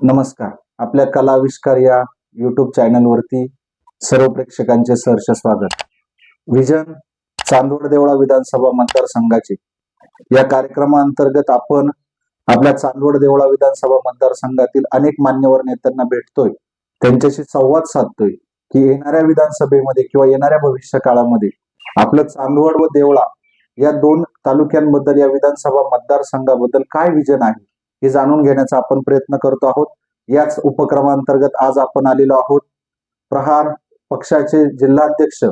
नमस्कार. आपल्या कला आविष्कार या युट्यूब चॅनलवरती सर्व प्रेक्षकांचे सहर्ष स्वागत. विजन चांदवड देवळा विधानसभा मतदारसंघाचे. या कार्यक्रमाअंतर्गत आपण आपल्या चांदवड देवळा विधानसभा मतदारसंघातील अनेक मान्यवर नेत्यांना भेटतोय. त्यांच्याशी संवाद साधतोय की येणाऱ्या विधानसभेमध्ये किंवा येणाऱ्या भविष्य काळामध्ये आपलं चांदवड व देवळा या दोन तालुक्यांबद्दल या विधानसभा मतदारसंघाबद्दल काय विजन आहे? हे जाणून घेण्याचा आपण प्रयत्न करतो आहोत. याच उपक्रमांतर्गत आज आपण आलेलो आहोत. प्रहार पक्षाचे जिल्हाध्यक्ष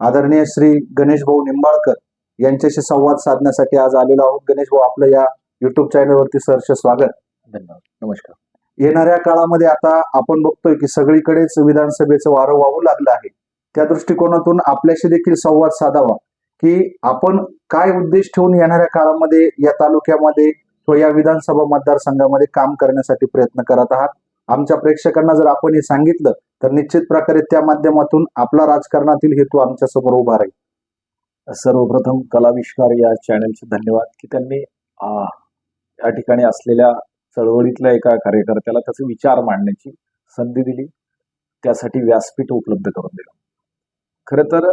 आदरणीय श्री गणेश भाऊ निंबाळकर यांच्याशी संवाद साधण्यासाठी आज आलेलो आहोत. गणेश भाऊ आपलं या युट्यूब चॅनलवरती सहर्ष स्वागत. धन्यवाद. नमस्कार. येणाऱ्या काळामध्ये आता आपण बघतोय की सगळीकडेच विधानसभेचं वारं वाहू लागलं आहे. त्या दृष्टिकोनातून आपल्याशी देखील संवाद साधावा की आपण काय उद्देश ठेवून येणाऱ्या काळामध्ये या तालुक्यामध्ये तो या विधानसभा मतदारसंघामध्ये काम करण्यासाठी प्रयत्न करत आहात. आमच्या प्रेक्षकांना जर आपण हे सांगितलं तर निश्चित प्रकारे त्या माध्यमातून आपला राजकारणातील हेतू आमच्यासमोर उभा राहील. सर्वप्रथम कलाविष्कार या चॅनलचे धन्यवाद की त्यांनी या ठिकाणी असलेल्या चळवळीतल्या एका कार्यकर्त्याला त्याचे विचार मांडण्याची संधी दिली. त्यासाठी व्यासपीठ उपलब्ध करून दिलं. खर तर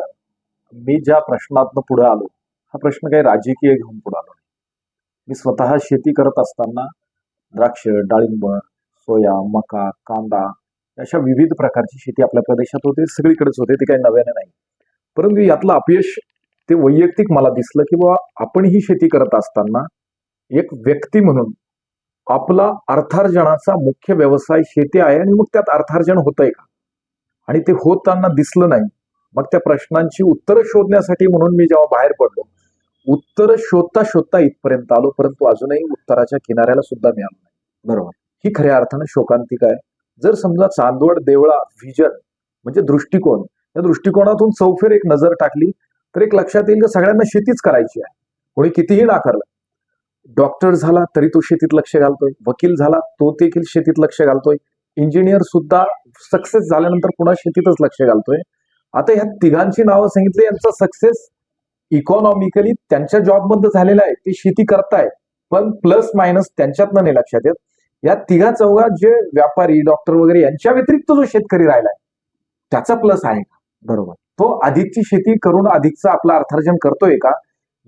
मी ज्या प्रश्नातनं पुढे आलो हा प्रश्न काही राजकीय घेऊन पुढे आलो नाही. मी स्वतः शेती करत असताना द्राक्ष डाळिंब सोया मका कांदा अशा विविध प्रकारची शेती आपल्या प्रदेशात होते सगळीकडेच होते ते काही नव्याने नाही. परंतु यातलं अपयश ते वैयक्तिक मला दिसलं की बाबा आपण ही शेती करत असताना एक व्यक्ती म्हणून आपला अर्थार्जनाचा मुख्य व्यवसाय शेती आहे आणि मग त्यात अर्थार्जन होतंय का? आणि ते होताना दिसलं नाही मग त्या प्रश्नांची उत्तरं शोधण्यासाठी म्हणून मी जेव्हा बाहेर पडलो उत्तर शोधता शोधता इथपर्यंत आलो परंतु अजूनही उत्तराच्या किनाऱ्याला सुद्धा मिळालं नाही. बरोबर. ही खऱ्या अर्थानं शोकांतिका आहे. जर समजा चांदवड देवळा व्हिजन म्हणजे दृष्टिकोन या दृष्टिकोनातून चौफेर एक नजर टाकली तर एक लक्षात येईल की सगळ्यांना शेतीच करायची आहे. कोणी कितीही नाकारलं. डॉक्टर झाला तरी तो शेतीत लक्ष घालतोय. वकील झाला तो देखील शेतीत लक्ष घालतोय. इंजिनियर सुद्धा सक्सेस झाल्यानंतर पुन्हा शेतीतच लक्ष घालतोय. आता ह्या तिघांची नावं सांगितली यांचा सक्सेस इकॉनॉमिकली त्यांच्या जॉबमध्ये झालेलं आहे. ते शेती करताय. पण प्लस मायनस त्यांच्यातनं नाही लक्षात येत. या तिघा चौघात जे व्यापारी डॉक्टर वगैरे यांच्या व्यतिरिक्त जो शेतकरी राहिलाय त्याचा प्लस आहे का? बरोबर. तो अधिकची शेती करून अधिकचं आपलं अर्थार्जन करतोय का?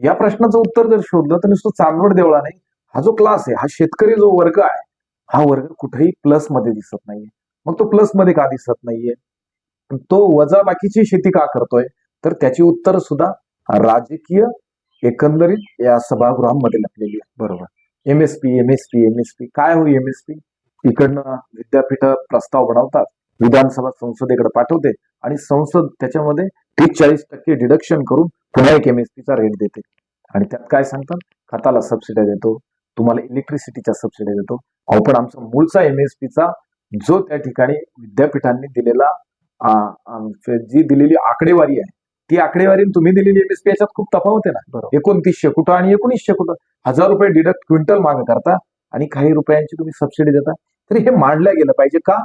या प्रश्नाचं उत्तर जर शोधलं तर नुसतं चांदवड देवळा नाही. हा जो क्लास आहे हा शेतकरी जो वर्ग आहे हा वर्ग कुठेही प्लसमध्ये दिसत नाहीये. मग तो प्लसमध्ये का दिसत नाहीये? तो वजा बाकीची शेती का करतोय? तर त्याची उत्तर सुद्धा राजकीय एकंदरीत या सभागृहांमध्ये लपलेली आहे. बरोबर. M S P M S P M S P काय हो एम एस पी इकडनं विद्यापीठ प्रस्ताव बनवतात विधानसभा संसदेकडे पाठवते आणि संसद त्याच्यामध्ये तीस चाळीस टक्के डिडक्शन करून पुन्हा एक एम एस चा रेट देते. आणि त्यात काय सांगतात? खताला सबसिड्या देतो तुम्हाला इलेक्ट्रिसिटीच्या सबसिड्या देतो. अहो पण आमचा मूळचा एम एस चा जो त्या ठिकाणी विद्यापीठांनी दिलेला जी दिलेली आकडेवारी आहे ती आकडेवारी तुम्ही दिलेली एमएसपी याच्यात खूप तफावत आहे ना. एकोणतीसशे कुठं आणि एकोणीसशे कुठं? हजार रुपये डिडक्ट क्विंटल माग करता आणि काही रुपयांची तुम्ही सबसिडी देता. तर हे मांडलं गेलं पाहिजे का?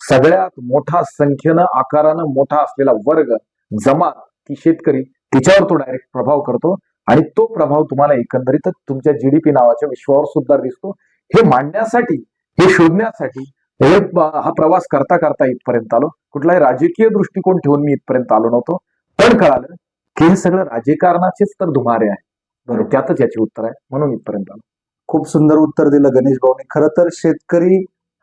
सगळ्यात मोठा संख्येनं आकारानं मोठा असलेला वर्ग जमात ती शेतकरी तिच्यावर तो डायरेक्ट प्रभाव करतो आणि तो प्रभाव तुम्हाला एकंदरीत तुमच्या जीडीपी नावाच्या विश्वावर सुद्धा दिसतो. हे मांडण्यासाठी हे शोधण्यासाठी हे हा प्रवास करता करता इथपर्यंत आलो. कुठलाही राजकीय दृष्टिकोन ठेवून मी इथपर्यंत आलो नव्हतो. पण कळालं की हे सगळं राजकारणाचेच तर धुमारे आहे बरं त्यातच याचे उत्तर आहे म्हणून इथपर्यंत आलो. खूप सुंदर उत्तर दिलं गणेश भाऊने. खरं तर शेतकरी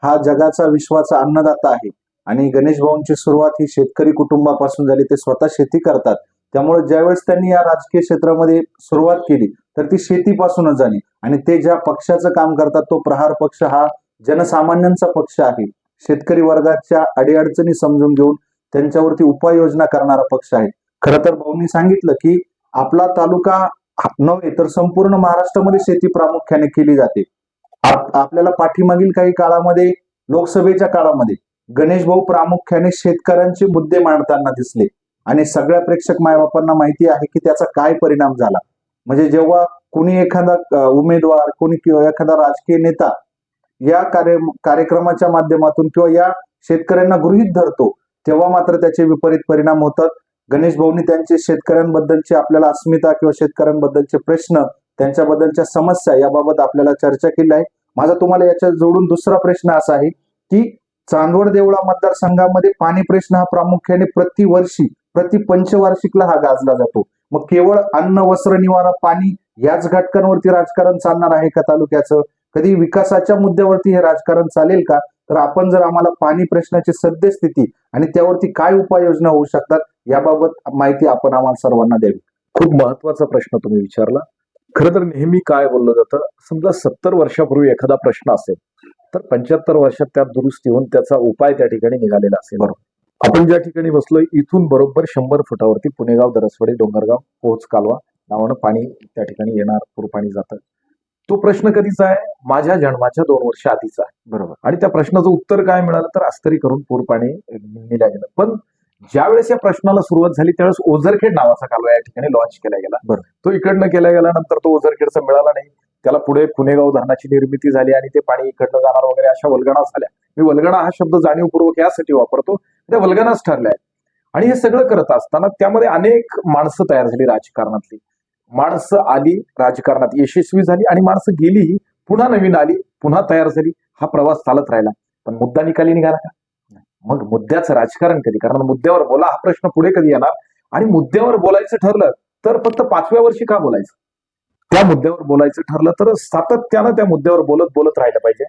हा जगाचा विश्वाचा अन्नदाता आहे. आणि गणेश भाऊंची सुरुवात ही शेतकरी कुटुंबापासून झाली. ते स्वतः शेती करतात. त्यामुळे ज्यावेळेस त्यांनी या राजकीय क्षेत्रामध्ये सुरुवात केली तर ती शेतीपासूनच झाली. आणि ते ज्या पक्षाचं काम करतात तो प्रहार पक्ष हा जनसामान्यांचा पक्ष आहे. शेतकरी वर्गाच्या अडीअडचणी समजून घेऊन त्यांच्यावरती उपाययोजना करणारा पक्ष आहे. खरं तर भाऊंनी सांगितलं की आपला तालुका नव्हे तर संपूर्ण महाराष्ट्रामध्ये शेती प्रामुख्याने केली जाते. आपल्याला पाठीमागील काही काळामध्ये लोकसभेच्या काळामध्ये गणेश भाऊ प्रामुख्याने शेतकऱ्यांचे मुद्दे मांडताना दिसले. आणि सगळ्या प्रेक्षक मायबापांना माहिती आहे की त्याचा काय परिणाम झाला. म्हणजे जेव्हा कुणी एखादा उमेदवार कोणी किंवा एखादा राजकीय नेता या कार्य कार्यक्रमाच्या माध्यमातून किंवा या शेतकऱ्यांना गृहीत धरतो तेव्हा मात्र त्याचे विपरीत परिणाम होतात. गणेश भाऊंनी त्यांचे शेतकऱ्यांबद्दलची आपल्याला अस्मिता किंवा शेतकऱ्यांबद्दलचे प्रश्न त्यांच्याबद्दलच्या समस्या याबाबत आपल्याला चर्चा केली आहे. माझा तुम्हाला याच्यात जोडून दुसरा प्रश्न असा आहे की चांदवड देवळा मतदारसंघामध्ये पाणी प्रश्न हा प्रामुख्याने प्रतिवर्षी प्रति पंचवार्षिकला हा गाजला जातो. मग केवळ अन्न वस्त्र निवारा पाणी याच घटकांवरती राजकारण चालणार आहे का तालुक्याचं? कधी विकासाच्या मुद्द्यावरती हे राजकारण चालेल का? तर आपण जर आम्हाला पाणी प्रश्नाची सद्यस्थिती आणि त्यावरती काय उपाययोजना होऊ शकतात याबाबत माहिती आपण आम्हाला सर्वांना द्यावी. खूप महत्त्वाचा प्रश्न तुम्ही विचारला. खरं तर नेहमी काय बोललं जातं? समजा सत्तर वर्षापूर्वी एखादा प्रश्न असेल तर पंच्याहत्तर वर्षात त्यात दुरुस्ती होऊन त्याचा उपाय त्या ठिकाणी निघालेला असेल. आपण ज्या ठिकाणी बसलोय इथून बरोबर शंभर फुटावरती पुणेगाव दरसवाडी डोंगरगाव पोहोच कालवा नावानं पाणी त्या ठिकाणी येणार पूर पाणी जातं. तो प्रश्न कधीचा आहे? माझ्या जन्माच्या दोन वर्ष आधीचा आहे. बरोबर. आणि त्या प्रश्नाचं उत्तर काय मिळालं तर अस्तरी करून पूर पाणी नेल्या गेलं. पण ज्यावेळेस या प्रश्नाला सुरुवात झाली त्यावेळेस ओझरखेड नावाचा कालवा या ठिकाणी लॉन्च केला गेला. तो इकडनं केला गेल्यानंतर तो ओझरखेडचा मिळाला नाही. त्याला पुढे पुणेगाव धरणाची निर्मिती झाली आणि ते पाणी इकडनं जाणार वगैरे अशा वल्गणा झाल्या. मी वल्गणा हा शब्द जाणीवपूर्वक यासाठी वापरतो. त्या वल्गणाच ठरल्या आणि हे सगळं करत असताना त्यामध्ये अनेक माणसं तयार झाली राजकारणातली. माणसं आली राजकारणात यशस्वी झाली आणि माणसं गेली पुन्हा नवीन आली पुन्हा तयार झाली हा प्रवास चालत राहिला. पण मुद्दा निकाली निघाला का? मग मुद्द्याचं राजकारण कधी? कारण मुद्द्यावर बोला हा प्रश्न पुढे कधी येणार? आणि मुद्द्यावर बोलायचं ठरलं तर फक्त पाचव्या वर्षी का बोलायचं? त्या मुद्द्यावर बोलायचं ठरलं तर सातत्यानं त्या मुद्द्यावर बोलत बोलत राहिलं पाहिजे.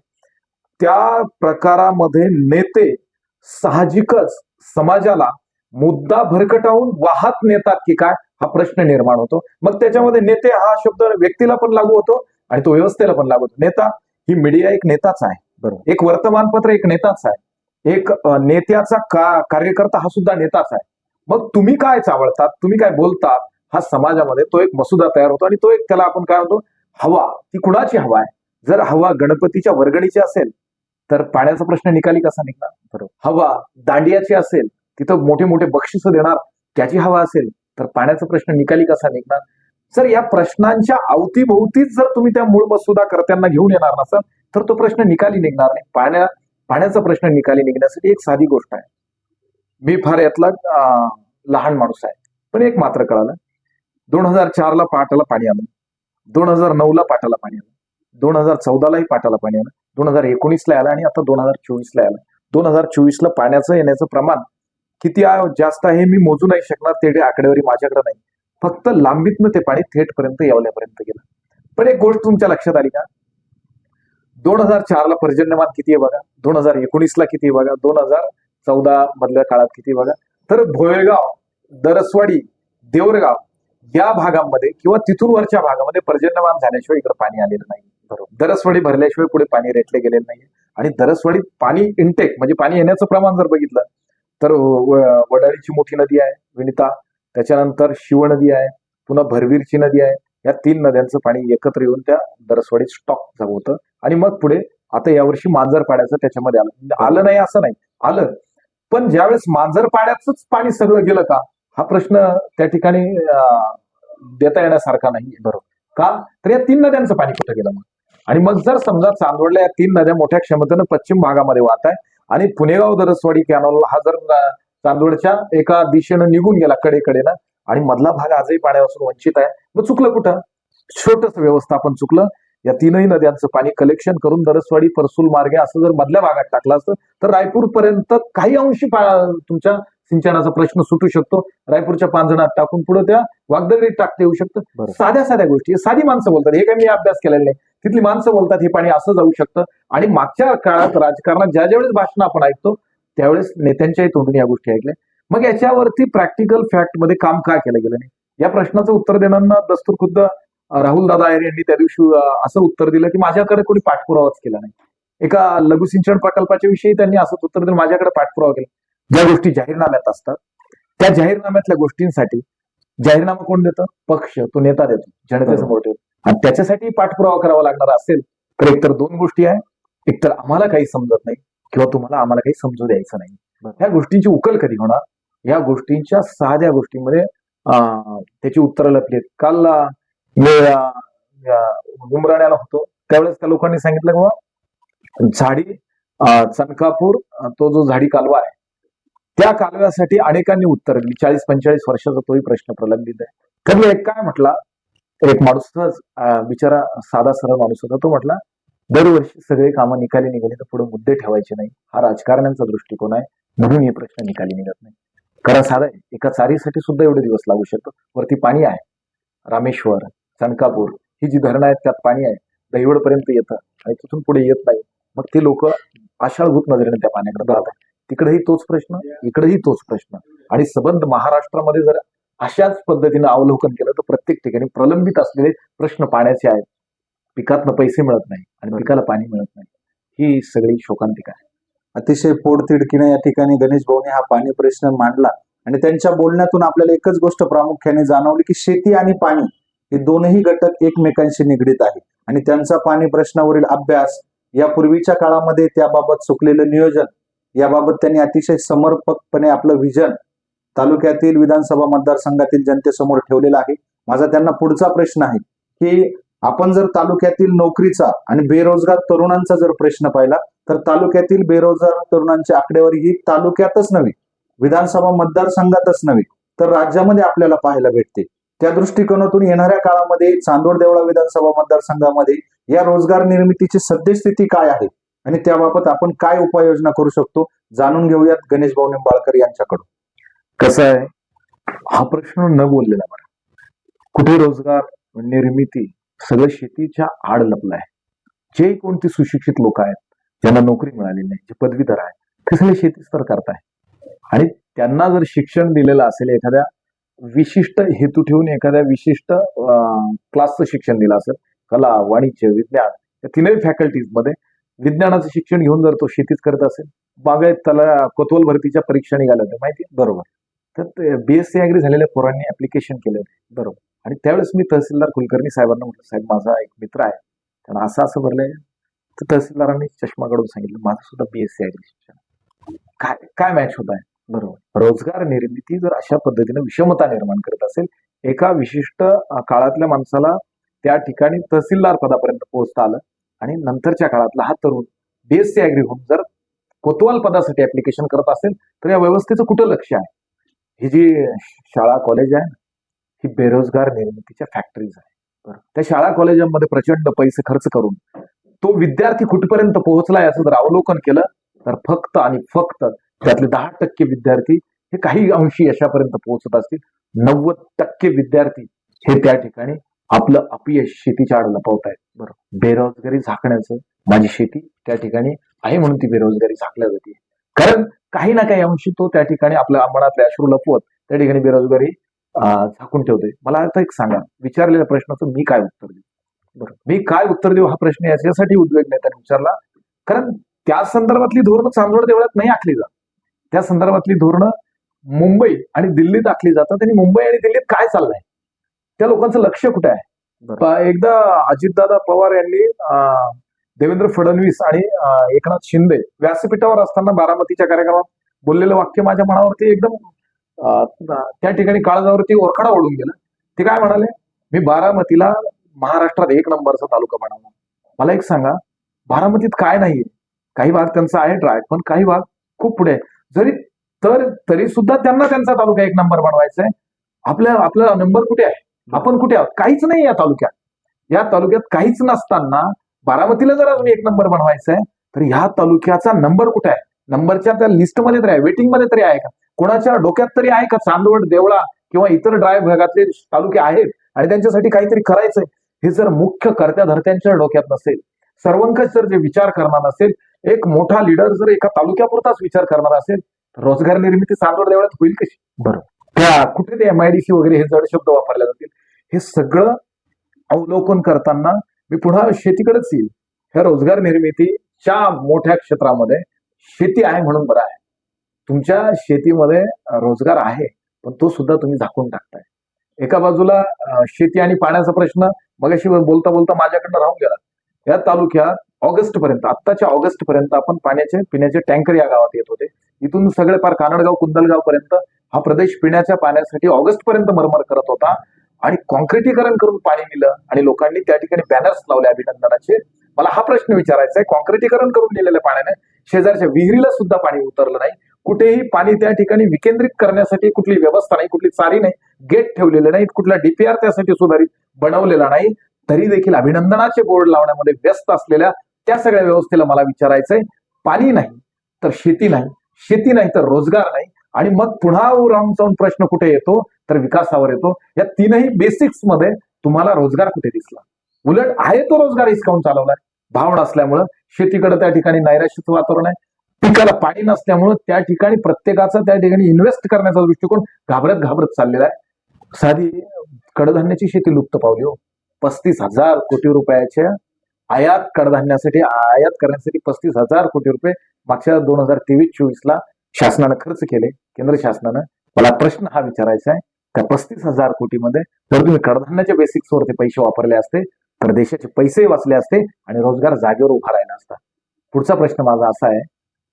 त्या प्रकारामध्ये नेते साहजिकच समाजाला मुद्दा भरकटावून वाहत नेतात की काय हा प्रश्न निर्माण होतो. मग त्याच्यामध्ये नेते हा शब्द व्यक्तीला पण लागू होतो आणि तो व्यवस्थेला पण लागू होतो. नेता ही मीडिया एक नेताच आहे. बरोबर. एक वर्तमानपत्र एक नेताच आहे. एक नेत्याचा का कार्यकर्ता हा सुद्धा नेताच आहे. मग तुम्ही काय चावळतात तुम्ही काय बोलतात हा समाजामध्ये तो एक मसुदा तयार होतो आणि तो एक त्याला आपण काय म्हणतो हवा. ती कुणाची हवा आहे? जर हवा गणपतीच्या वर्गणीची असेल तर पाण्याचा प्रश्न निकाली कसा निघणार? बरोबर. हवा दांडियाची असेल तिथं मोठे मोठे बक्षीस देणार त्याची हवा असेल तर पाण्याचा प्रश्न निकाली कसा निघणार? सर या प्रश्नांच्या अवतीभोवतीच जर तुम्ही त्या मूळ मसुदा करत्यांना घेऊन येणार नसाल तर तो प्रश्न निकाली निघणार नाही. पाण्या पाण्याचा प्रश्न निकाली निघण्यासाठी एक साधी गोष्ट आहे. मी फार यातला लहान माणूस आहे पण एक मात्र कळालं. दोन हजार चारला पाटाला पाणी आलं. दोन हजार नऊला पाटाला पाणी आलं. दोन हजार चौदालाही पाटाला पाणी आलं. दोन हजार एकोणीसला आलं आणि आता दोन हजार चोवीसला आलं. दोन हजार चोवीसला पाण्याचं येण्याचं प्रमाण किती जास्त आहे हे मी मोजू नाही शकणार तेवढी आकडेवारी माझ्याकडे नाही. फक्त लांबीतनं ते पाणी थेटपर्यंत येवल्यापर्यंत गेलं. पण एक गोष्ट तुमच्या लक्षात आली का? दोन हजार चारला पर्जन्यमान किती आहे बघा? दोन हजार एकोणीसला किती आहे बघा? दोन हजार चौदा मधल्या काळात किती बघा? तर भोयगाव दरसवाडी देवरगाव या भागामध्ये किंवा तिथून वरच्या भागामध्ये पर्जन्यमान झाल्याशिवाय इकडे पाणी आलेलं नाही. बरोबर. दरसवाडी भरल्याशिवाय पुढे पाणी रेटले गेलेलं नाही आणि दरसवाडीत पाणी इंटेक म्हणजे पाणी येण्याचं प्रमाण जर बघितलं तर वडारीची वडाळीची मोठी नदी आहे विनिता. त्याच्यानंतर शिव नदी आहे पुन्हा भरवीरची नदी आहे. या तीन नद्यांचं पाणी एकत्र येऊन त्या दरसवाडीत स्टॉक झालं होतं. आणि मग पुढे आता यावर्षी मांजर पाड्याचं त्याच्यामध्ये आलं. म्हणजे आलं नाही असं नाही आलं. पण ज्यावेळेस मांजर पाड्याचंच पाणी सगळं गेलं का हा प्रश्न त्या ठिकाणी देता येण्यासारखा नाही बरोबर. का? तर या तीन नद्यांचं पाणी कुठं गेलं मग? आणि मग जर समजा चांदवडला या तीन नद्या मोठ्या क्षमतेनं पश्चिम भागामध्ये वाहत आहे आणि पुणेगाव दरसवाडी कॅनॉल हा जर अं, चांदवडच्या एका दिशेनं निघून गेला कडेकडेनं आणि मधला भाग आजही पाण्यापासून वंचित आहे मग चुकलं कुठं? छोटस व्यवस्थापन चुकलं. या तीनही नद्यांचं पाणी कलेक्शन करून दरसवाडी परसूल मार्गे असं जर मधल्या भागात टाकलं असतं तर रायपूर पर्यंत काही अंशी तुमच्या सिंचनाचा प्रश्न सुटू शकतो. रायपूरच्या पांजणात टाकून पुढे त्या वागदगडीत टाकता येऊ शकतं. साध्या साध्या गोष्टी. साधी माणसं बोलतात. हे काही मी अभ्यास केलेला नाही. तिथली माणसं बोलतात हे पाणी असं जाऊ शकतं. आणि मागच्या काळात राजकारणात ज्या ज्यावेळेस भाषण आपण ऐकतो त्यावेळेस नेत्यांच्याही तोंडून या गोष्टी ऐकल्या. मग याच्यावरती प्रॅक्टिकल फॅक्टमध्ये काम का केलं गेलं नाही? या प्रश्नाचं उत्तर देताना दस्तूर खुद्द राहुल दादा आयर यांनी त्या दिवशी असं उत्तर दिलं की माझ्याकडे कोणी पाठपुरावाच केला नाही. एका लघुसिंचन प्रकल्पाच्या विषयी त्यांनी असंच उत्तर दिलं माझ्याकडे पाठपुरावा केला. ज्या गोष्टी जाहीरनाम्यात असतात त्या जाहीरनाम्यातल्या गोष्टींसाठी जाहीरनामा कोण देतं? पक्ष तो नेता देतो जनतेसमोर ठेवतो. आणि त्याच्यासाठी पाठपुरावा करावा लागणार असेल तर एकतर दोन गोष्टी आहे. एकतर आम्हाला काही समजत नाही किंवा तुम्हाला आम्हाला काही समजू द्यायचं नाही. ह्या गोष्टींची उकल कधी होणार? या गोष्टींच्या साध्या गोष्टींमध्ये त्याची उत्तरं लपली आहेत. काल उमराण्याला होतो. त्यावेळेस त्या लोकांनी सांगितलं की बुवा, झाडी चनकापूर तो जो झाडी कालवा आहे त्या कालव्यासाठी अनेकांनी उत्तर दिली. चाळीस पंचेचाळीस वर्षाचा तोही प्रश्न प्रलंबित आहे. तर मी एक काय म्हटला एक माणूस सहज, बिचारा साधा सरळ माणूस होता. तो म्हटला दरवर्षी सगळे कामं निकाली निघाली तर पुढे मुद्दे ठेवायचे नाही. हा राजकारण्यांचा दृष्टिकोन आहे. म्हणून हे प्रश्न निकाली निघत नाही. कारण साधा आहे, एका चारीसाठी सुद्धा एवढे दिवस लागू शकतो वरती पाणी आहे. रामेश्वर चणकापूर ही जी धरणं आहेत त्यात पाणी आहे. दहिवडपर्यंत येतं आणि तिथून पुढे येत नाही. मग ते लोक आशाळभूत नजरेने त्या पाण्याकडे जातात तिकडेही तोच प्रश्न इकडेही तोच प्रश्न. आणि सबंध महाराष्ट्रामध्ये जर अशाच पद्धतीनं अवलोकन केलं तर प्रत्येक ठिकाणी प्रलंबित असलेले प्रश्न पाण्याचे आहेत. पिकातनं पैसे मिळत नाही आणि पिकाला पाणी मिळत नाही. ही सगळी शोकांतिका आहे. अतिशय पोटतिडकीने या ठिकाणी गणेश भाऊने हा पाणी प्रश्न मांडला आणि त्यांच्या बोलण्यातून आपल्याला एकच गोष्ट प्रामुख्याने जाणवली की शेती आणि पाणी हे दोनही घटक एकमेकांशी निगडीत आहे आणि त्यांचा पाणी प्रश्नावरील अभ्यास या पूर्वीच्या काळामध्ये त्याबाबत चुकलेलं नियोजन याबाबत त्यांनी अतिशय समर्पकपणे आपलं विजन तालुक्यातील विधानसभा मतदारसंघातील जनतेसमोर ठेवलेला आहे. माझा त्यांना पुढचा प्रश्न आहे की आपण जर तालुक्यातील नोकरीचा आणि बेरोजगार तरुणांचा जर प्रश्न पाहिला तर तालुक्यातील बेरोजगार तरुणांची आकडेवारी ही तालुक्यातच नव्हे विधानसभा मतदारसंघातच नव्हे तर राज्यामध्ये आपल्याला पाहायला भेटते. त्या दृष्टिकोनातून येणाऱ्या काळामध्ये चांदोड देवळा विधानसभा मतदारसंघामध्ये या रोजगार निर्मितीची सद्यस्थिती काय आहे आणि त्याबाबत आपण काय उपाययोजना करू शकतो जाणून घेऊयात गणेश भाऊ निंबाळकर यांच्याकडून. कसं आहे? हा प्रश्न न बोललेला बरा कुठे रोजगार निर्मिती सगळं शेतीच्या आड लपलाय. जे कोणती सुशिक्षित लोक आहेत ज्यांना नोकरी मिळालेली नाही जे पदवीधर आहेत ते सगळे शेतीच तर करताय आणि त्यांना जर शिक्षण दिलेलं असेल एखाद्या विशिष्ट हेतू ठेवून एखाद्या विशिष्ट क्लासचं शिक्षण दिलं असेल कला वाणिज्य विज्ञान या तीनही फॅकल्टीजमध्ये विज्ञानाचं शिक्षण घेऊन जर तो शेतीच करत असेल बागायत त्याला कोतवल भरतीच्या परीक्षा निघाल्या होत्या माहिती? बरोबर. तर बीएससी अॅग्री झालेल्या पोरांनी ऍप्लिकेशन केलं बरोबर. आणि त्यावेळेस मी तहसीलदार कुलकर्णी साहेबांना म्हटलं साहेब माझा एक मित्र आहे. त्यांना असं असं भरलंय. तर तहसीलदारांनी चष्मा काढून सांगितलं माझं सुद्धा बीएससी अॅग्री शिक्षण. काय काय मॅच होत आहे? बरोबर. रोजगार निर्मिती जर अशा पद्धतीनं विषमता निर्माण करत असेल एका विशिष्ट काळातल्या माणसाला त्या ठिकाणी तहसीलदार पदापर्यंत पोहोचता आलं आणि नंतरच्या काळातला हा तरुण बीएससी अॅग्री होऊन जर कोतवाल पदासाठी ऍप्लिकेशन करत असेल तर या व्यवस्थेचं कुठं लक्ष आहे? ही जी शाळा कॉलेज आहे ही बेरोजगार निर्मितीच्या फॅक्टरीज आहे. बरं. त्या शाळा कॉलेजांमध्ये प्रचंड पैसे खर्च करून तो विद्यार्थी कुठपर्यंत पोहोचलाय असं जर अवलोकन केलं तर फक्त आणि फक्त त्यातले दहा टक्के विद्यार्थी हे काही अंशी यशापर्यंत पोहोचत असतील. नव्वद टक्के विद्यार्थी हे त्या ठिकाणी आपलं अपयश शेतीच्या आड लपवत आहेत बरं. बेरोजगारी झाकण्याचं माझी शेती त्या ठिकाणी आहे म्हणून ती बेरोजगारी झाकल्या जाते. कारण काही ना काही अंशी तो त्या ठिकाणी आपल्या मनातले अश्रू लपवत त्या ठिकाणी बेरोजगारी झाकून ठेवतोय मला आता एक सांगा. विचारलेल्या प्रश्नाचं मी काय उत्तर देऊ? मी काय उत्तर देऊ हा प्रश्न याच्यासाठी उद्वेग नेत्याने विचारला. कारण त्या संदर्भातली धोरणं चांदवड देवळात नाही आखली जात. त्या संदर्भातली धोरणं मुंबई आणि दिल्लीत आखली जातात. आणि मुंबई आणि दिल्लीत काय चाललंय? त्या लोकांचं लक्ष कुठे आहे? एकदा अजितदादा पवार यांनी देवेंद्र फडणवीस आणि एकनाथ शिंदे व्यासपीठावर असताना बारामतीच्या कार्यक्रमात बोललेलं वाक्य माझ्या मनावरती एकदम त्या ठिकाणी काळजावरती ओरखडा ओढून गेला. ते काय म्हणाले? मी बारामतीला महाराष्ट्रात एक नंबरचा तालुका बनवला मला एक सांगा बारामतीत काय नाहीये? काही भाग त्यांचा आहे ड्राय पण काही भाग खूप पुढे आहे. जरी तर तरी सुद्धा त्यांना त्यांचा तालुका एक नंबर बनवायचा आहे आपल्या आपला नंबर कुठे आहे? आपण कुठे आहोत? काहीच नाही या तालुक्यात. या तालुक्यात काहीच नसताना बारामतीला जर अजून एक नंबर बनवायचा आहे तर ह्या तालुक्याचा नंबर कुठे आहे? नंबरच्या त्या लिस्टमध्ये तरी आहे वेटिंगमध्ये तरी आहे का? कोणाच्या डोक्यात तरी आहे का चांदवड देवळा किंवा इतर ड्राय भागातले तालुके आहेत आणि त्यांच्यासाठी काहीतरी करायचंय? हे जर मुख्य कर्त्या धर्त्यांच्या डोक्यात नसेल सर्वंकष जर जे विचार करणार नसेल एक मोठा लिडर जर एका तालुक्यापुरताच विचार करणार असेल तर रोजगार निर्मिती चांदवड देवळात होईल कशी? बरोबर त्या कुठे ते एमआयडीसी वगैरे हे जड शब्द वापरले जातील. हे सगळं अवलोकन करताना मी पुन्हा शेतीकडेच येईल. ह्या रोजगार निर्मितीच्या मोठ्या क्षेत्रामध्ये शेती आहे म्हणून बरं आहे. तुमच्या शेतीमध्ये रोजगार आहे पण तो सुद्धा तुम्ही झाकून टाकताय. एका बाजूला शेती आणि पाण्याचा प्रश्न मगाशी बोलता बोलता माझ्याकडनं राहून गेला. या तालुक्यात ऑगस्ट पर्यंत आत्ताच्या ऑगस्ट पर्यंत आपण पाण्याचे पिण्याचे टँकर या गावात येत होते. इथून सगळे पार कानडगाव कुंदलगाव पर्यंत हा प्रदेश पिण्याच्या पाण्यासाठी ऑगस्ट पर्यंत मरमर करत होता. आणि कॉन्क्रिटीकरण करून पाणी दिलं आणि लोकांनी त्या ठिकाणी बॅनर्स लावले अभिनंदनाचे मला हा प्रश्न विचारायचा आहे. कॉन्क्रिटीकरण करून दिलेल्या पाण्याने शेजारच्या विहिरीला सुद्धा पाणी उतरलं नाही. कुठेही पाणी त्या ठिकाणी विकेंद्रित करण्यासाठी कुठली व्यवस्था नाही कुठली चारी नाही गेट ठेवलेले नाहीत कुठला डीपीआर त्यासाठी सुधारित बनवलेला नाही. तरी देखील अभिनंदनाचे बोर्ड लावण्यामध्ये व्यस्त असलेल्या त्या सगळ्या व्यवस्थेला मला विचारायचंय पाणी नाही तर शेती नाही. शेती नाही तर रोजगार नाही. आणि मग पुन्हा राहून जाऊन प्रश्न कुठे येतो? तर विकासावर येतो. या तीनही बेसिक्समध्ये तुम्हाला रोजगार कुठे दिसला? उलट आहे तो रोजगार हिसकावून चालवलाय. भाव नसल्यामुळं शेतीकडे त्या ठिकाणी नैराश्यचं वातावरण आहे. पिकाला पाणी नसल्यामुळं त्या ठिकाणी प्रत्येकाचा त्या ठिकाणी इन्व्हेस्ट करण्याचा दृष्टिकोन घाबरत घाबरत चाललेला आहे. साधी कडधान्याची शेती लुप्त पावली हो. पस्तीस हजार कोटी रुपयाच्या आयात कडधान्यासाठी आयात करण्यासाठी पस्तीस हजार कोटी रुपये मागच्या दोन हजार तेवीस चोवीस ला शासनानं खर्च केले. केंद्र शासनानं. मला प्रश्न हा विचारायचा आहे त्या पस्तीस हजार कोटीमध्ये जर तुम्ही कडधान्याच्या बेसिक्सवर ते पैसे वापरले असते तर देशाचे पैसे वाचले असते आणि रोजगार जागेवर उभा राहिला असता. पुढचा प्रश्न माझा असा आहे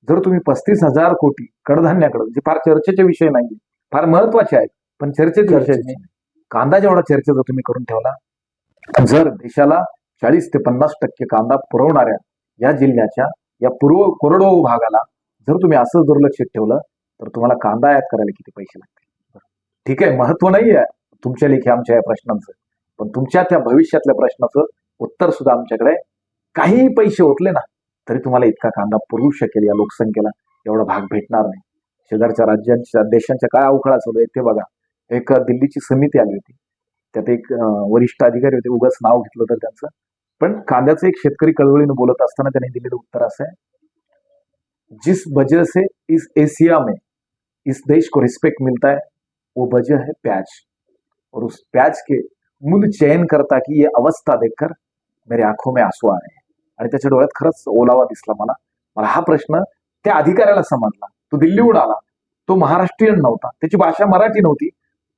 जर तुम्ही पस्तीस हजार कोटी कडधान्याकडे जे फार चर्चेचे विषय नाही फार महत्त्वाचे आहेत पण चर्चेचे विषय नाही कांदा जेवढा चर्चेचा तुम्ही करून ठेवला. जर देशाला चाळीस ते पन्नास टक्के कांदा पुरवणाऱ्या या जिल्ह्याच्या या पूर्व कोरडवाहू भागाला जर तुम्ही असं दुर्लक्षित ठेवलं तर तुम्हाला कांदा आयात करायला किती पैसे लागतील? ठीक आहे महत्त्व नाही आहे तुमच्या लेखी आमच्या या प्रश्नांचं. पण तुमच्या त्या भविष्यातल्या प्रश्नाचं उत्तर सुद्धा आमच्याकडे काही पैसे ओतले ना तरी तुम्हाला इतका कांदा पुरवू शकेल या लोकसंख्येला. एवढा भाग भेटणार नाही. शेजारच्या राज्यांच्या देशांच्या काय अवखळा चालू आहे ते बघा. एक दिल्लीची समिती आली होती. त्यात एक वरिष्ठ अधिकारी होते. उगाच नाव घेतलं तर त्यांचं. पण कांद्याचं एक शेतकरी कळवळीनं बोलत असताना त्यांनी दिलेलं उत्तर असं आहे. जिस वजह से इस एशिया में इस देश को रिस्पेक्ट मिलता है. वो वजह है प्याज। और उस प्याज के मूल चयन करता की ये अवस्था देखकर मेरे आंखों में आंसू आ रहे हैं। आणि त्याच्या डोळ्यात खरंच ओलावा दिसला मला। मला हा प्रश्न त्या अधिकाऱ्याला समजला। तो दिल्लीहून आला। तो महाराष्ट्रीयन नव्हता। त्याची भाषा मराठी नव्हती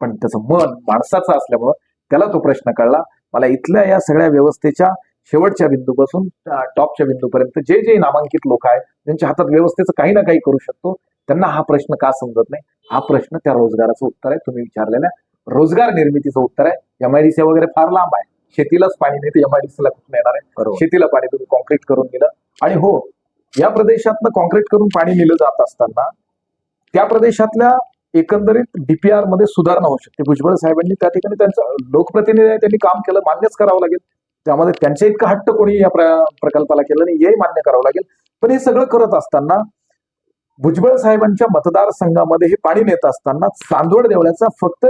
पण त्याचं मन माणसाचं असल्यामुळं त्याला तो प्रश्न कळला। मला इथल्या या सगळ्या व्यवस्थेच्या शेवटच्या बिंदूपासून टॉपच्या बिंदूपर्यंत जे जे नामांकित लोक आहेत ज्यांच्या हातात व्यवस्थेचं काही ना काही करू शकतो. त्यांना हा प्रश्न का समजत नाही? हा प्रश्न त्या रोजगाराचं उत्तर आहे. तुम्ही विचारलेल्या रोजगार निर्मितीचं उत्तर आहे. एमआयडीसी वगैरे फार लांब आहे. शेतीलाच पाणी नाही तर एमआयडीसीला कुठून येणार आहे? बरोबर. शेतीला पाणी तुम्ही कॉन्क्रीट करून दिलं. आणि हो या प्रदेशातनं कॉन्क्रीट करून पाणी नेलं जात असताना त्या प्रदेशातल्या एकंदरीत डीपीआरमध्ये सुधारणा होऊ शकते. भुजबळ साहेबांनी त्या ठिकाणी त्यांचं लोकप्रतिनिधी आहे त्यांनी काम केलं मान्यच करावं लागेल. त्यामध्ये त्यांच्या इतका हट्ट कोणी या प्र- प्रकल्पाला केलं नाही हेही मान्य करावं लागेल. पण हे सगळं करत असताना भुजबळ साहेबांच्या मतदारसंघामध्ये हे पाणी नेत असताना चांदवड देवळ्याचा फक्त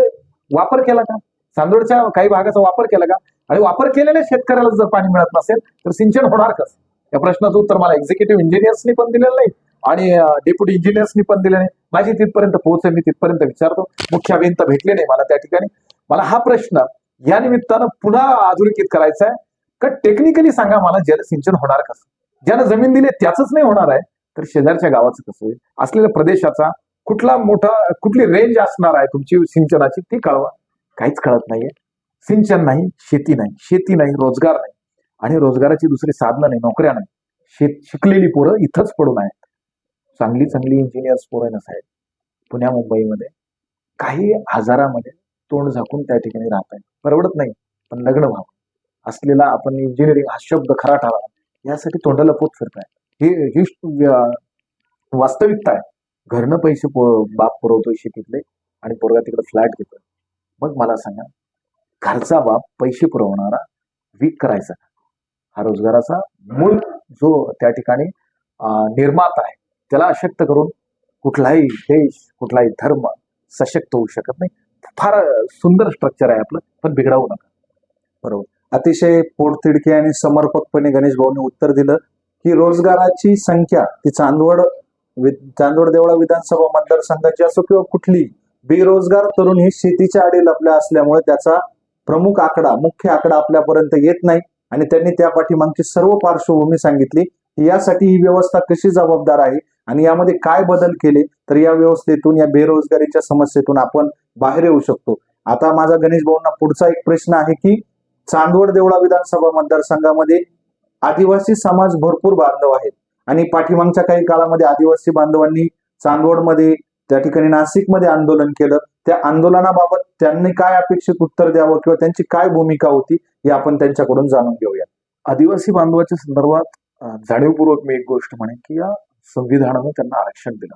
वापर केला का? चांदवडच्या काही भागाचा वापर केला का? आणि वापर केलेल्या शेतकऱ्याला जर पाणी मिळत नसेल तर सिंचन होणार कसं? या प्रश्नाचं उत्तर मला एक्झिक्युटिव्ह इंजिनियर्सनी पण दिलेलं नाही आणि डेप्युटी इंजिनियर्सनी पण दिले नाही. माझी तिथपर्यंत पोहोचेल मी तिथपर्यंत विचारतो. मुख्य अभियंता भेटले नाही मला त्या ठिकाणी. मला हा प्रश्न या निमित्तानं पुन्हा अधोरेखित करायचा आहे. का टेक्निकली सांगा मला जलसिंचन होणार कसं? ज्यानं जमीन दिली त्याच नाही होणार आहे. तर शेजारच्या गावाचं कसं होईल? असलेल्या प्रदेशाचा कुठला मोठा कुठली रेंज असणार आहे तुमची सिंचनाची ती कळवा. काहीच कळत नाहीये. सिंचन नाही शेती नाही. शेती नाही रोजगार नाही. आणि रोजगाराची दुसरी साधनं नाही नोकऱ्या नाही. शेत शिकलेली पोरं इथंच पडून आहेत. चांगली चांगली इंजिनियर्स पोरं आहेत. पुण्या मुंबईमध्ये. काही हजारामध्ये तोंड झाकून त्या ठिकाणी राहत आहेत. परवडत नाही पण लग्न व्हावं. असलेला आपण इंजिनिअरिंग हा शब्द खरा ठरावा. यासाठी तोंडाला पोत फिरताय ही ही वास्तविकता आहे. घरनं पैसे बाप पुरवतोय शेतीतले आणि पोरगा तिकडे फ्लॅट घेतोय. मग मला सांगा घरचा बाप पैसे पुरवणारा वीक करायचा हा रोजगाराचा मूळ जो त्या ठिकाणी निर्माता आहे त्याला अशक्त करून कुठलाही देश कुठलाही धर्म सशक्त होऊ शकत नाही. फार सुंदर स्ट्रक्चर आहे आपलं पण बिघडावू नका. बरोबर. अतिशय पोटतिडकी आणि समर्पकपणे गणेश भाऊने उत्तर दिलं. ही रोजगाराची संख्या ती चांदवड चांदवड देवळा विधानसभा मतदारसंघाची असो किंवा कुठली बेरोजगार तरुण ही शेतीच्या आडी लपल्या असल्यामुळे त्याचा प्रमुख आकडा मुख्य आकडा आपल्यापर्यंत येत नाही. आणि त्यांनी त्या पाठीमागची सर्व पार्श्वभूमी सांगितली की यासाठी ही व्यवस्था कशी जबाबदार आहे आणि यामध्ये काय बदल केले तर या व्यवस्थेतून या बेरोजगारीच्या समस्येतून आपण बाहेर येऊ शकतो. आता माझा गणेश भाऊंना पुढचा एक प्रश्न आहे की चांदवड देवळा विधानसभा मतदारसंघामध्ये आदिवासी समाज भरपूर बांधव आहेत. आणि पाठीमागच्या काही काळामध्ये आदिवासी बांधवांनी चांदवडमध्ये त्या ठिकाणी नाशिकमध्ये आंदोलन केलं. त्या आंदोलनाबाबत त्यांनी काय अपेक्षित उत्तर द्यावं किंवा त्यांची काय भूमिका होती हे आपण त्यांच्याकडून जाणून घेऊया. आदिवासी बांधवाच्या संदर्भात जाणीवपूर्वक मी एक गोष्ट म्हणेन की या संविधानानं त्यांना आरक्षण दिलं.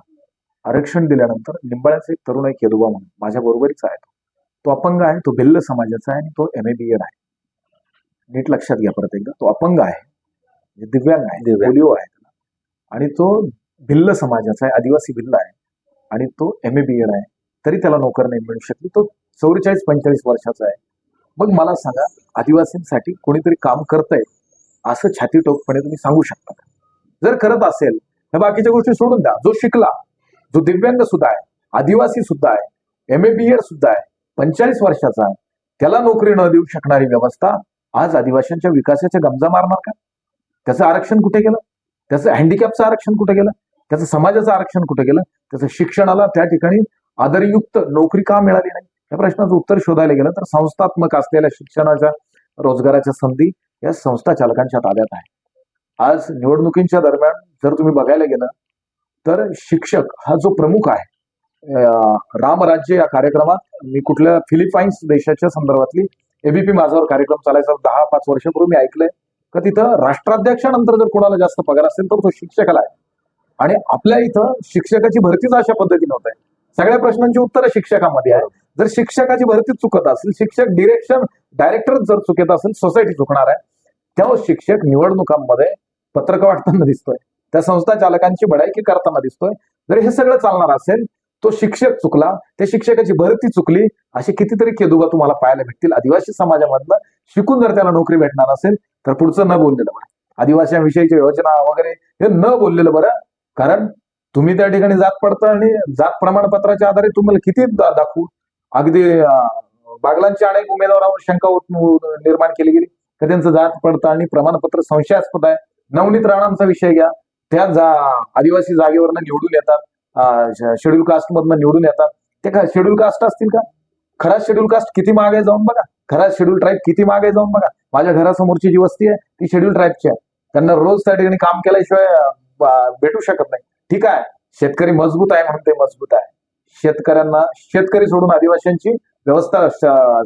आरक्षण दिल्यानंतर लिंबाळ्याचा एक तरुण आहे केदुबा म्हणून माझ्या बरोबरीचा आहे तो. तो अपंग आहे तो भिल्ल समाजाचा आहे आणि तो एम ए बी एड आहे. नीट लक्षात घ्या परत एकदा. तो अपंग आहे. दिव्यांग आहे दिव्यांग. पोलिओ आहे. आणि तो भिल्ल समाजाचा आहे आदिवासी भिल्ल आहे आणि तो एम ए बी एड आहे तरी त्याला नोकर नाही मिळू शकली तो चौवेचाळीस पंचेचाळीस वर्षाचा आहे मग मला सांगा आदिवासींसाठी कोणीतरी काम करतंय असं छाती टोकपणे तुम्ही सांगू शकता का? जर करत असेल तर बाकीच्या गोष्टी सोडून द्या जो शिकला जो दिव्यांग सुद्धा आहे आदिवासी सुद्धा आहे एम ए बी एड सुद्धा आहे पंचेचाळीस वर्षाचा आहे त्याला नोकरी न देऊ शकणारी व्यवस्था आज आदिवासींच्या विकासाच्या गमजा मारणार का त्याचं आरक्षण कुठे गेलं त्याचं हँडिकॅपचं आरक्षण कुठे गेलं त्याचं समाजाचं आरक्षण कुठे गेलं त्याचं शिक्षणाला त्या ठिकाणी आदरयुक्त नोकरी का मिळाली नाही? या प्रश्नाचं उत्तर शोधायला गेलं तर संस्थात्मक असलेल्या शिक्षणाच्या रोजगाराच्या संधी या संस्था चालकांच्या ताब्यात आहे. आज निवडणुकींच्या दरम्यान जर तुम्ही बघायला गेलं तर शिक्षक हा जो प्रमुख आहे रामराज्य या कार्यक्रमात मी कुठल्या फिलिपाईन्स देशाच्या संदर्भातली एबीपी माझावर कार्यक्रम चालायचा दहा पाच वर्षापूर्वी मी ऐकलंय. का तिथं राष्ट्राध्यक्षानंतर जर कोणाला जास्त पगार असेल तर तो शिक्षकाला आहे. आणि आपल्या इथं शिक्षकाची भरतीच अशा पद्धतीने होत आहे. सगळ्या प्रश्नांची उत्तरं शिक्षकामध्ये आहे जर शिक्षकाची भरती चुकत असेल शिक्षक डिरेक्शन डायरेक्टर जर चुकत असेल सोसायटी चुकणार आहे. तेव्हा शिक्षक निवडणुकांमध्ये पत्रक वाटताना दिसतोय. त्या संस्था चालकांची बडायकी करताना दिसतोय. जर हे सगळं चालणार असेल तो शिक्षक चुकला त्या शिक्षकाची भरती चुकली असे कितीतरी केदुबा तुम्हाला पाहायला भेटतील. आदिवासी समाजामधनं शिकून जर त्याला नोकरी भेटणार असेल तर पुढचं न बोललेलं बरं. आदिवासींविषयीच्या योजना वगैरे हे न बोललेलं बरं. कारण तुम्ही त्या ठिकाणी जात पडता आणि जात प्रमाणपत्राच्या आधारे तुम्हाला किती दाखवू? अगदी बागलांच्या अनेक उमेदवारावर शंका निर्माण केली गेली. तर त्यांचं जात पडताळणी प्रमाणपत्र संशयास्पद आहे. नवनीत राणांचा विषय घ्या. त्या जा आदिवासी जागेवरनं निवडून येतात. शेड्यूल कास्ट मधनं निवडून येतात. ते काय शेड्यूल कास्ट असतील का? खरा शेड्यूल कास्ट किती मागे जाऊन बघा. खरा शेड्यूल ट्राईब किती मागे जाऊन बघा. माझ्या घरासमोरची जी वस्ती आहे ती शेड्यूल ट्राईबची आहे. त्यांना रोज त्या ठिकाणी काम केल्याशिवाय भेटू शकत नाही. ठीक आहे. शेतकरी मजबूत आहे म्हणून ते मजबूत आहे. शेतकऱ्यांना शेतकरी सोडून आदिवासींची व्यवस्था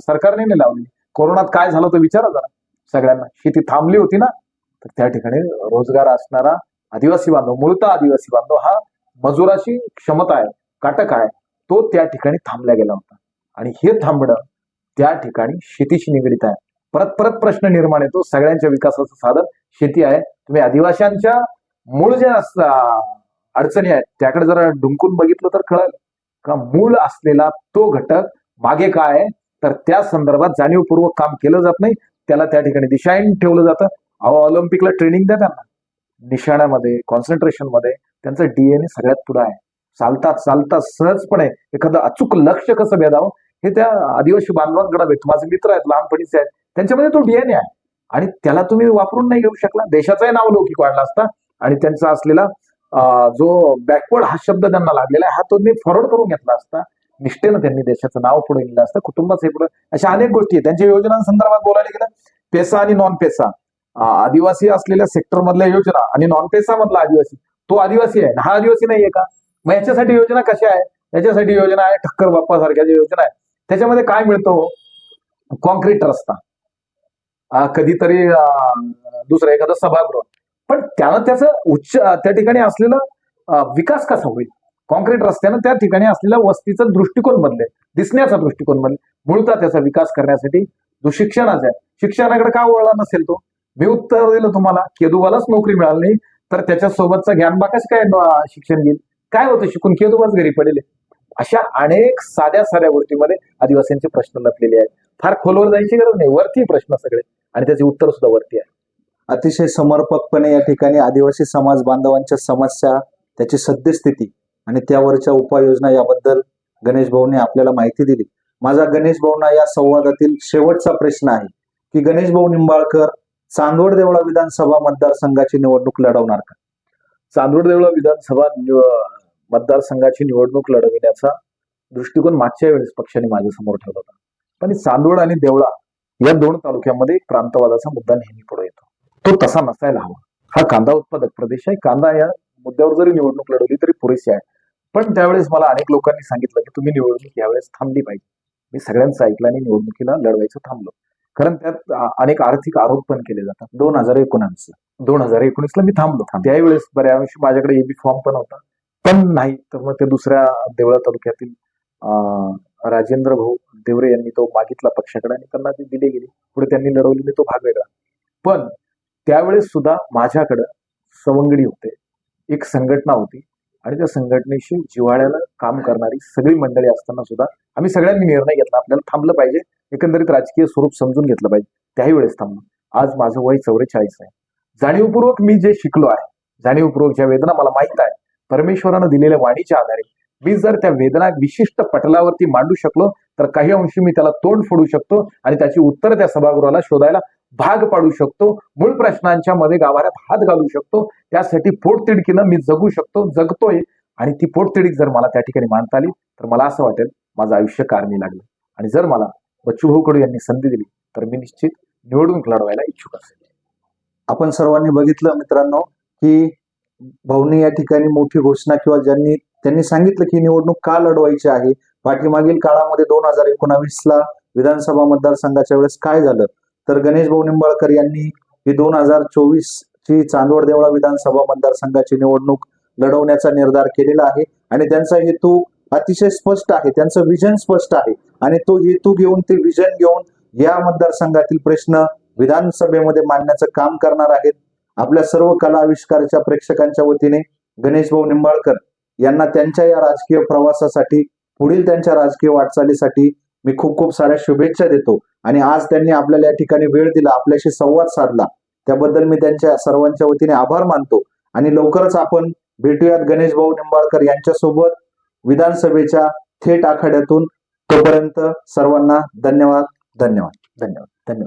सरकारने नाही लावली. कोरोनात काय झालं तर विचारा जरा. सगळ्यांना. शेती थांबली होती ना तर त्या ठिकाणी रोजगार असणारा आदिवासी बांधव मूळता आदिवासी बांधव हा मजुराची क्षमता आहे काटक आहे तो त्या ठिकाणी थांबला गेला होता. आणि हे थांबणं त्या ठिकाणी शेतीशी निगडीत आहे. परत परत प्रश्न निर्माण येतो सगळ्यांच्या विकासाचं साधन शेती आहे. तुम्ही आदिवाशांच्या मूळ ज्या अडचणी आहेत त्याकडे जरा डुंकून बघितलं तर कळेल. का मूळ असलेला तो घटक मागे काय आहे? तर त्या संदर्भात जाणीवपूर्वक काम केलं जात नाही. त्याला त्या ठिकाणी दिशाईन ठेवलं जातं. अहो ऑलिम्पिकला ट्रेनिंग द्या त्यांना निशाण्यामध्ये कॉन्सन्ट्रेशनमध्ये त्यांचं डीएनए सगळ्यात पुढे आहे. चालतात चालतात सहजपणे एखादं अचूक लक्ष कसं भेदावं हे त्या आदिवासी बांधवांकडे भेटतो. माझे मित्र आहेत लहानपणीचे आहेत त्यांच्यामध्ये तो डीएनए आहे. आणि त्याला तुम्ही वापरून नाही घेऊ शकला. देशाचाही नाव लौकिक वाढला असता. आणि त्यांचा असलेला जो बॅकवर्ड हा शब्द त्यांना लागलेला आहे हा तो मी फॉरवर्ड करून घेतला असता. निष्ठेनं त्यांनी देशाचं नाव पुढे गेलं असतं. कुटुंबाचं हे पुढे अशा अनेक गोष्टी आहेत. त्यांच्या योजनांसंदर्भात बोलायला गेलं पेसा आणि नॉन पेसा आदिवासी असलेल्या सेक्टर मधल्या योजना आणि नॉन पेसा मधला आदिवासी. तो आदिवासी आहे. हा आदिवासी नाहीये का? मग याच्यासाठी योजना कशा आहे? याच्यासाठी योजना आहे ठक्कर बाप्पा सारख्या ज्या योजना आहे. त्याच्यामध्ये काय मिळतो? कॉन्क्रीट रस्ता. कधीतरी दुसरं एखादं सभागृह. पण त्यानं त्याचं उच्च त्या ठिकाणी असलेलं विकास कसा होईल? कॉन्क्रीट रस्त्यानं त्या ठिकाणी असलेल्या वस्तीचा दृष्टिकोन बदले दिसण्याचा दृष्टिकोन बदले मुळता त्याचा विकास करण्यासाठी जो शिक्षणाचा आहे. शिक्षणाकडे का वळला नसेल तो? मी उत्तर दिलं तुम्हाला केदुवालाच नोकरी मिळाली नाही. तर त्याच्यासोबतचा ज्ञानबाकाच काय शिक्षण घेईल? काय होतं? शिकून केदुबाच घरी पडेल अशा अनेक साध्या साध्या गोष्टीमध्ये आदिवासींचे प्रश्न लपलेले आहेत. फार खोलवर जायची गरज नाही. वरती प्रश्न सगळे. आणि त्याचे उत्तर सुद्धा वरती आहे. अतिशय समर्पकपणे या ठिकाणी आदिवासी समाज बांधवांच्या समस्या त्याची सद्यस्थिती आणि त्यावरच्या उपाययोजना याबद्दल गणेश भाऊने आपल्याला माहिती दिली. माझा गणेश भाऊना या संवादातील शेवटचा प्रश्न आहे की गणेश भाऊ निंबाळकर चांदवड देवळा विधानसभा मतदारसंघाची निवडणूक लढवणार का? चांदवड देवळा विधानसभा मतदारसंघाची निवडणूक लढविण्याचा दृष्टिकोन मागच्या वेळेस पक्षाने माझ्यासमोर ठेवला होता. पण चांदवड आणि देवळा या दोन तालुक्यामध्ये प्रांतवादाचा मुद्दा नेहमी पुढे येतो. तो तसा नसायला हवा. हा कांदा उत्पादक प्रदेश आहे. कांदा या मुद्द्यावर जरी निवडणूक लढवली तरी पुरेशी आहे. पण त्यावेळेस मला अनेक लोकांनी सांगितलं की तुम्ही निवडणूक यावेळेस थांबली पाहिजे. मी सगळ्यांचं ऐकलं आणि निवडणुकीला लढवायचं थांबलो. कारण त्यात अनेक आर्थिक आरोप पण केले जातात. दोन हजार एकोणऐंशी दोन हजार एकोणीसला मी थांबलो. त्यावेळेस बऱ्याऐंशी माझ्याकडे एबी फॉर्म पण होता. पण नाही तर मग ते दुसऱ्या देवळा तालुक्यातील राजेंद्र भाऊ देवरे यांनी तो मागितला पक्षाकडे आणि त्यांना ते दिले गेले. पुढे त्यांनी लढवलेले तो भाग वेगळा. पण त्यावेळेस सुद्धा माझ्याकडं सवंगडी होते. एक संघटना होती. आणि त्या संघटनेशी जिव्हाळ्याला काम करणारी सगळी मंडळी असताना सुद्धा आम्ही सगळ्यांनी निर्णय घेतला. आपल्याला थांबलं पाहिजे. एकंदरीत राजकीय स्वरूप समजून घेतलं पाहिजे. त्याही वेळेस थांबलं. आज माझं वय चौवेचाळीस आहे. जाणीवपूर्वक मी जे शिकलो आहे जाणीवपूर्वक ज्या वेदना मला माहीत आहे परमेश्वरानं दिलेल्या वाणीच्या आधारे मी जर त्या वेदना विशिष्ट पटलावरती मांडू शकलो तर काही अंशी मी त्याला तोंड फोडू शकतो आणि त्याची उत्तर त्या सभागृहाला शोधायला भाग पाडू शकतो. मूळ प्रश्नांच्या मध्ये गाभाऱ्यात हात घालू शकतो. त्यासाठी पोटतिडकीनं मी जगू शकतो जगतोय. आणि ती पोटतिडीक जर मला त्या ठिकाणी मांडता आली तर मला असं वाटेल माझं आयुष्य कारणी लागलं. आणि जर मला बच्चू भाऊ कडू यांनी संधी दिली तर मी निश्चित निवडणूक लढवायला इच्छुक असेल. आपण सर्वांनी बघितलं मित्रांनो की भाऊनी या ठिकाणी मोठी घोषणा किंवा ज्यांनी त्यांनी सांगितलं की निवडणूक का लढवायची आहे? पाठीमागील काळामध्ये दोन हजार एकोणावीस ला विधानसभा मतदारसंघाच्या वेळेस काय झालं? तर गणेश भाऊ निंबाळकर यांनी ही दोन हजार चोवीस ची चांदवड देवळा विधानसभा मतदारसंघाची निवडणूक लढवण्याचा निर्धार केलेला आहे. आणि त्यांचा हेतू अतिशय स्पष्ट आहे. त्यांचं विजन स्पष्ट आहे. आणि तो हेतू घेऊन ते विजन घेऊन या मतदारसंघातील प्रश्न विधानसभेमध्ये मांडण्याचं काम करणार आहेत. आपल्या सर्व कला आविष्काराच्या प्रेक्षकांच्या वतीने गणेश भाऊ निंबाळकर यांना त्यांच्या या राजकीय प्रवासासाठी पुढील त्यांच्या राजकीय वाटचालीसाठी मी खूप खूप साऱ्या शुभेच्छा देतो. आणि आज त्यांनी आपल्याला या ठिकाणी वेळ दिला आपल्याशी संवाद साधला. त्याबद्दल मी त्यांच्या सर्वांच्या वतीने आभार मानतो. आणि लवकरच आपण भेटूयात गणेश भाऊ निंबाळकर यांच्यासोबत विधानसभेच्या थेट आखाड्यातून. तोपर्यंत सर्वांना धन्यवाद धन्यवाद धन्यवाद धन्यवाद.